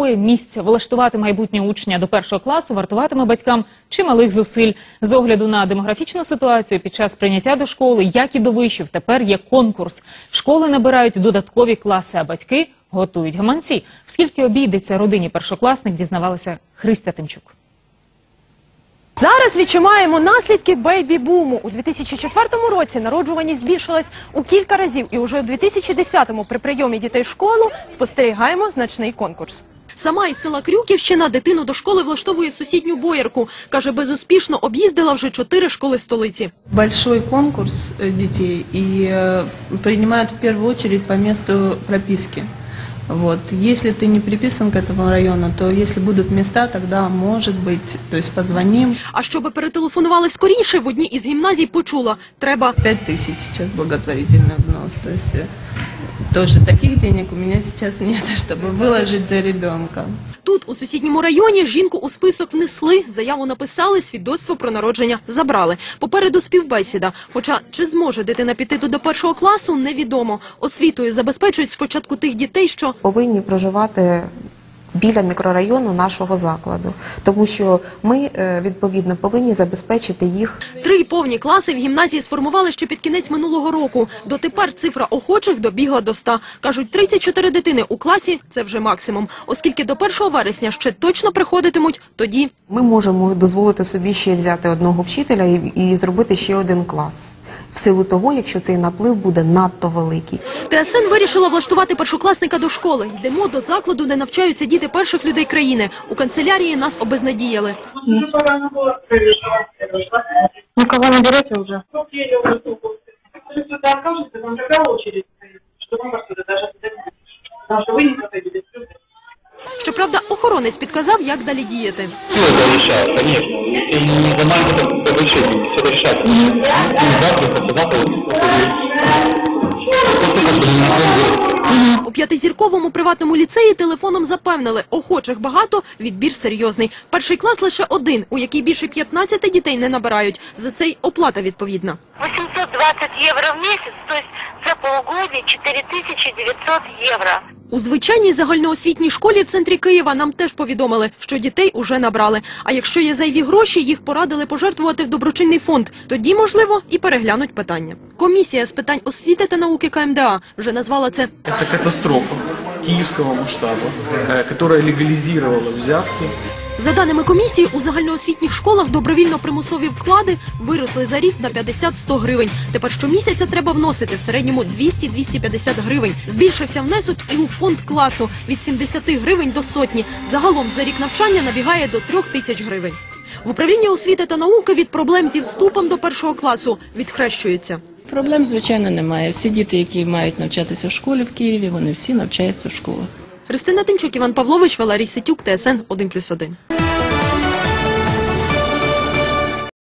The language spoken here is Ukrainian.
бракує місця. Влаштувати майбутнє учня до першого класу вартуватиме батькам чималих зусиль. З огляду на демографічну ситуацію під час прийняття до школи, як і до вишів, тепер є конкурс. Школи набирають додаткові класи, а батьки готують гаманці. Скільки обійдеться родині першокласник, дізнавалася Христя Тимчук. Зараз відчуваємо наслідки бейбі-буму. У 2004 році народжуваність збільшилась у кілька разів, і уже у 2010-му при прийомі дітей в школу спостерігаємо значний конкурс. Сама із села Крюківщина дитину до школи влаштовує в сусідню боярку. Каже, безуспішно об'їздила вже чотири школи столиці. большой конкурс э, детей и э, принимают в первую очередь по месту прописки. Вот. Если ты не приписан к этому району, то если будут места, тогда, может быть, то есть позвоним. А щоби перетелефонували скоріше, в одній із гімназій почула – треба 5 тысяч сейчас благотворительный взнос. То есть э, тоже таких денег у меня сейчас нет, чтобы выложить за ребенка. Тут, у сусідньому районі, жінку у список внесли, заяву написали, свідоцтво про народження забрали. Попереду співбесіда. Хоча чи зможе дитина піти до першого класу, невідомо. Освітою забезпечують спочатку тих дітей, що повинні проживати біля мікрорайону нашого закладу, тому що ми е, відповідно повинні забезпечити їх три повні класи в гімназії сформували ще під кінець минулого року. Дотепер цифра охочих добігла до 100. Кажуть, 34 дитини у класі – це вже максимум. Оскільки до 1 вересня ще точно приходитимуть, тоді Ми можемо дозволити собі ще взяти одного вчителя і, і зробити ще один клас. Силу того, якщо цей наплив буде надто великий. ТСН вирішила влаштувати першокласника до школи. Йдемо до закладу, де навчаються діти перших людей країни. У канцелярії нас обезнадіяли. Ну, уже столько. Если кто-то откажется, вам тогда очередь стоит, что вам отсюда даже. Потому что вы не подойдете. Щоправда, охоронець підказав, як далі діяти. Все это решает, конечно. И не маленькое У п'ятизірковому приватному ліцеї телефоном запевнили, охочих багато, відбір серйозний. Перший клас лише один, у який більше 15 дітей не набирають. За це й оплата відповідна. 820 євро в місяць, то це за полугодие 4900 евро. У звичайній загальноосвітній школі в центрі Києва нам теж повідомили, що дітей уже набрали. А якщо є зайві гроші, їх порадили пожертвувати в доброчинний фонд. Тоді, можливо, і переглянуть питання. Комісія з питань освіти та науки КМДА вже назвала це Це катастрофа київського масштабу, яка легалізувала взятки. За даними комісії, у загальноосвітніх школах добровільно-примусові вклади виросли за рік на 50-100 гривень. Тепер щомісяця треба вносити в середньому 200-250 гривень. Збільшився внесок і у фонд класу від 70 гривень до сотні. Загалом за рік навчання набігає до 3 тисяч гривень. В управлінні освіти та науки від проблем зі вступом до першого класу відхрещуються. Проблем, звичайно, немає. Всі діти, які мають навчатися в школі в Києві, вони всі навчаються в школах. Христина Тимчук, Іван Павлович, Валерій Ситюк, ТСН 1+,1.